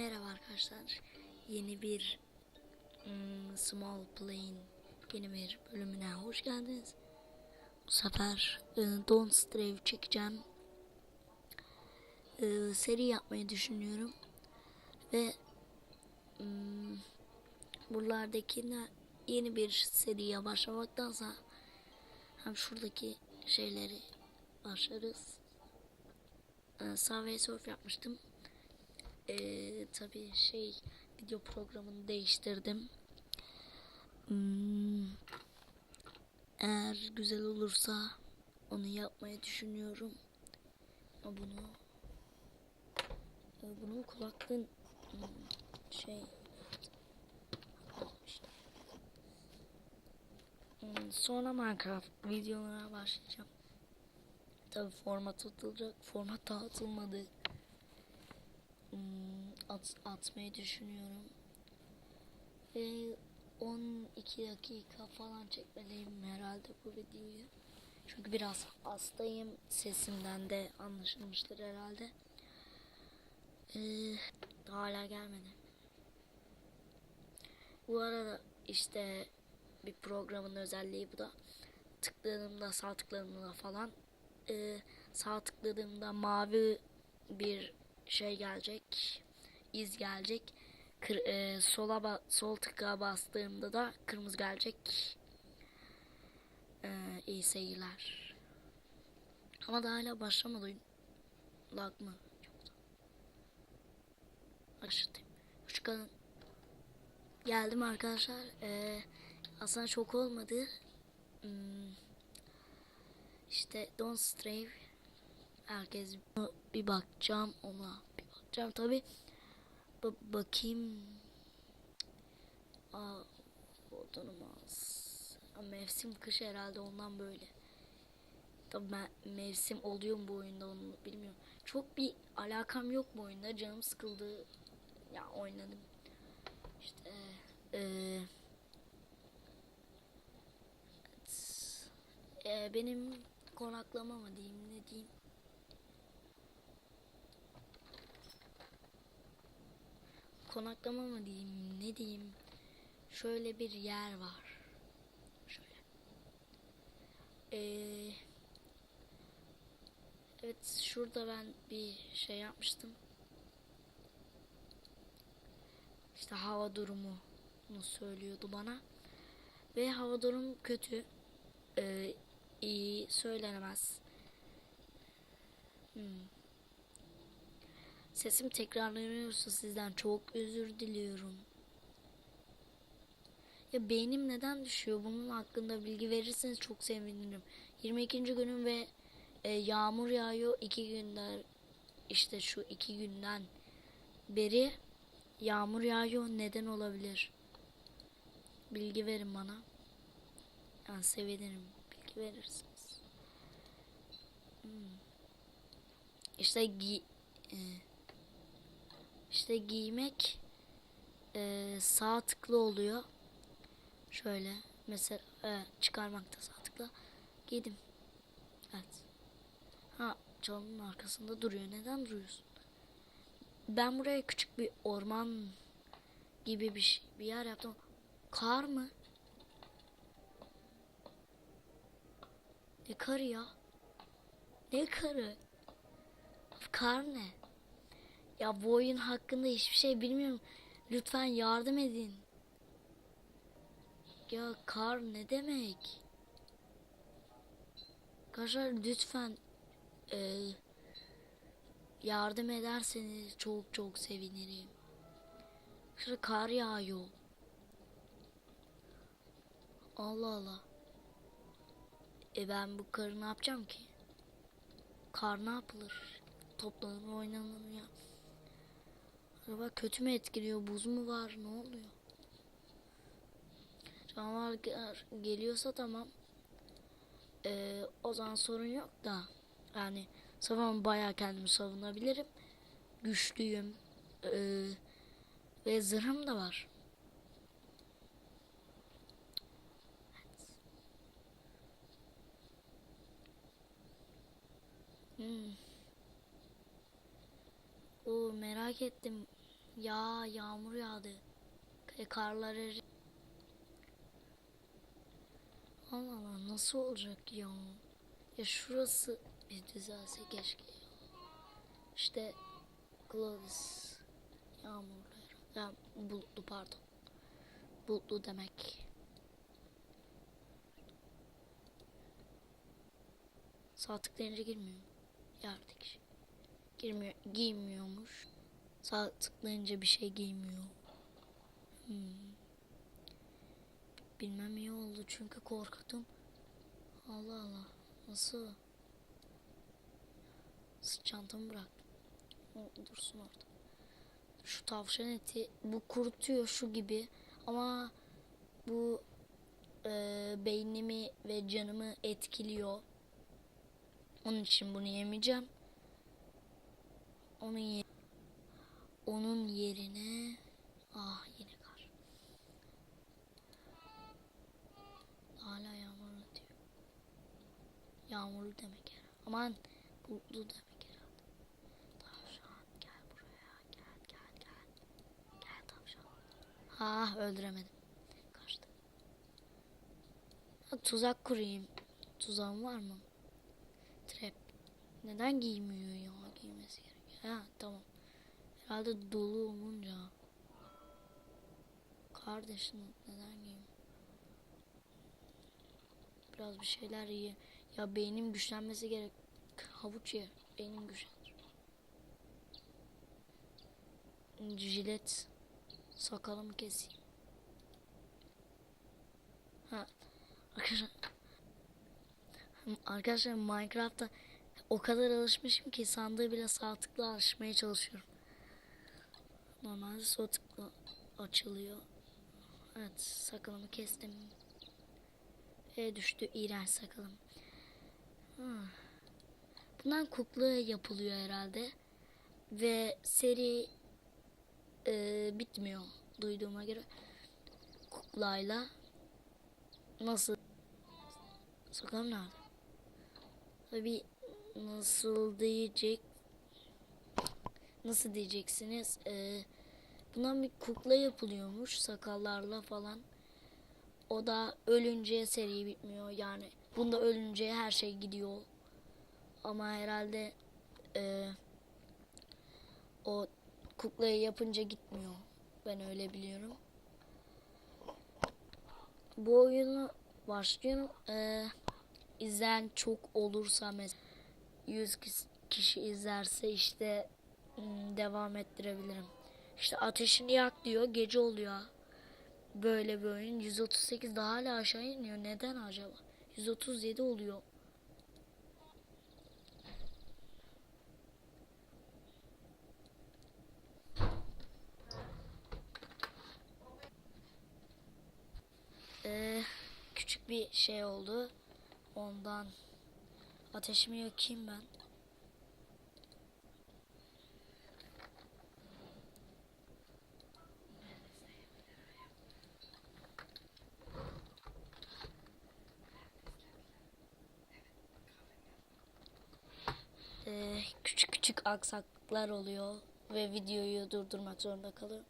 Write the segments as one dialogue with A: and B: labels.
A: Merhaba arkadaşlar. Yeni bir hmm, Small Plane yeni bir bölümüne hoş geldiniz. Bu sefer e, Don't Stray çekeceğim. E, seri yapmayı düşünüyorum. Ve hmm, buralardakine yeni bir seriye başlamaktansa hem şuradaki şeyleri başlarız. E, Subway Surf yapmıştım. Ee, tabii şey video programını değiştirdim. Hmm, eğer güzel olursa onu yapmayı düşünüyorum. Ama bunu e, bunun kulaklığın hmm, şey. Hmm, sonra Minecraft videolara başlayacağım. Tabii format atılacak. Format dağıtılmadı at, atmayı düşünüyorum. Ve 12 dakika falan çekmeliyim herhalde bu videoyu. Çünkü biraz hastayım. Sesimden de anlaşılmıştır herhalde. Ee, hala gelmedi. Bu arada işte bir programın özelliği bu da. Tıkladığımda sağ tıkladığımda falan e, sağ tıkladığımda mavi bir şey gelecek. iz gelecek. Kır, e, sola ba- sol tıka bastığımda da kırmızı gelecek. E, iyi seyirler. Ama daha hala başlamadı. Lag mı? Başlatayım. Kalın. Geldim arkadaşlar. E, aslında çok olmadı. Hmm, işte Don't Stray herkes bir bakacağım ona bir bakacağım. Tabi ba bakayım. Aa, odanımaz mevsim kış herhalde ondan böyle. Tabi ben mevsim oluyor mu bu oyunda onu bilmiyorum. Çok bir alakam yok bu oyunda. Canım sıkıldı. Ya oynadım. İşte eee e, benim konaklama mı diyeyim ne diyeyim konaklama mı diyeyim ne diyeyim? Şöyle bir yer var. Şöyle. Ee, evet şurada ben bir şey yapmıştım. İşte hava durumu söylüyordu bana. Ve hava durum kötü. Ee, iyi söylenemez. Hmm. Sesim tekrarlanıyorsa sizden çok özür diliyorum. Ya beynim neden düşüyor? Bunun hakkında bilgi verirseniz çok sevinirim. 22. günüm ve e, yağmur yağıyor. iki günden işte şu iki günden beri yağmur yağıyor. Neden olabilir? Bilgi verin bana. Yani sevinirim. Bilgi verirsiniz. Hmm. İşte gi e, işte giymek e, sağ tıklı oluyor. Şöyle mesela e, çıkarmakta sağ tıkla giydim. Evet. Ha çalının arkasında duruyor. Neden duruyorsun? Ben buraya küçük bir orman gibi bir şey, bir yer yaptım. Kar mı? Ne karı ya? Ne karı? Kar ne? Ya bu oyun hakkında hiçbir şey bilmiyorum. Lütfen yardım edin. Ya kar ne demek? Arkadaşlar lütfen e, yardım ederseniz çok çok sevinirim. Şurada kar yağıyor. Allah Allah. E ben bu karı ne yapacağım ki? Kar ne yapılır? Toplanır oynanır ya. Acaba kötü mü etkiliyor? Buz mu var? Ne oluyor? Canavar geliyorsa tamam. Ee, o zaman sorun yok da. Yani savunma bayağı kendimi savunabilirim. Güçlüyüm. Ee, ve zırhım da var. Hmm. Oo, merak ettim. Ya yağmur yağdı. E, karlar eri. Allah Allah nasıl olacak ya? Ya şurası bir düzelse keşke. İşte Gladys yağmurlu. Ya bulutlu pardon. Bulutlu demek. Sağ tıklayınca girmiyor. Yerdeki şey. Girmiyor, giymiyormuş. Sağ tıklayınca bir şey giymiyor. Hmm. Bilmem iyi oldu çünkü korktum. Allah Allah. Nasıl? Çantamı bıraktım. O dursun orada. Şu tavşan eti bu kurutuyor şu gibi ama bu e, beynimi ve canımı etkiliyor. Onun için bunu yemeyeceğim. Onun ye- onun yerine ah yine kar. Hala yağmurlu diyor. Yağmurlu demek herhalde. Aman bulutlu demek herhalde. Tavşan gel buraya gel gel gel. Gel tavşan. Ha öldüremedim. Kaçtı. Tuzak kurayım. Tuzağım var mı? Trap. Neden giymiyor ya? Giymesi gerekiyor. Ha tamam. Herhalde dolu olunca. Kardeşim neden giymiyor? Biraz bir şeyler ye. Ya beynim güçlenmesi gerek. Havuç ye. Beynim güçlenir. Jilet. Sakalımı keseyim. Ha. Arkadaşlar. Arkadaşlar Minecraft'ta o kadar alışmışım ki sandığı bile sağ tıkla açmaya çalışıyorum. Normalde sol tıkla açılıyor. Evet sakalımı kestim. E düştü iğrenç sakalım. Ha. Bundan kukla yapılıyor herhalde. Ve seri e, bitmiyor duyduğuma göre. Kuklayla nasıl sakalım nerede? Tabii nasıl diyecek nasıl diyeceksiniz? Ee, bundan bir kukla yapılıyormuş sakallarla falan. O da ölünce seri bitmiyor. Yani bunda ölünce her şey gidiyor. Ama herhalde ee, o kuklayı yapınca gitmiyor. Ben öyle biliyorum. Bu oyunu başlıyorum. Ee, izleyen çok olursa mesela 100 kis- kişi izlerse işte devam ettirebilirim. İşte ateşini yak diyor gece oluyor. Böyle bir oyun 138 daha hala aşağı iniyor. Neden acaba? 137 oluyor. Ee, küçük bir şey oldu. Ondan ateşimi yakayım ben. Ee, küçük küçük aksaklıklar oluyor ve videoyu durdurmak zorunda kalıyorum.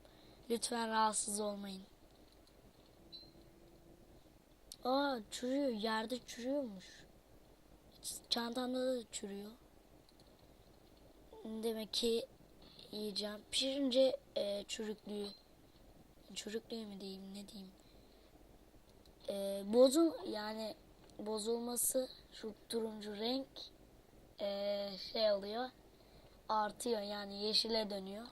A: Lütfen rahatsız olmayın. Aa çürüyor. Yerde çürüyormuş. Çantamda da çürüyor. Demek ki yiyeceğim. Pişirince e, çürüklüğü. Çürüklüğü mü diyeyim ne diyeyim. E, bozul yani bozulması şu turuncu renk e, şey oluyor. Artıyor yani yeşile dönüyor.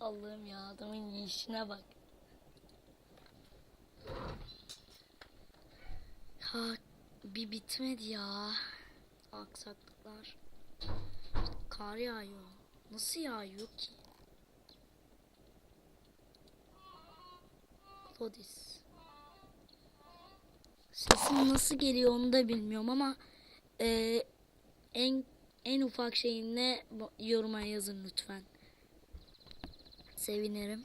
A: Allah'ım ya adamın yiyişine bak. Ha bir bitmedi ya. Aksaklıklar. Kar yağıyor. Nasıl yağıyor ki? Klodis. Sesim nasıl geliyor onu da bilmiyorum ama e, en en ufak şeyin ne yoruma yazın lütfen. Sevinirim.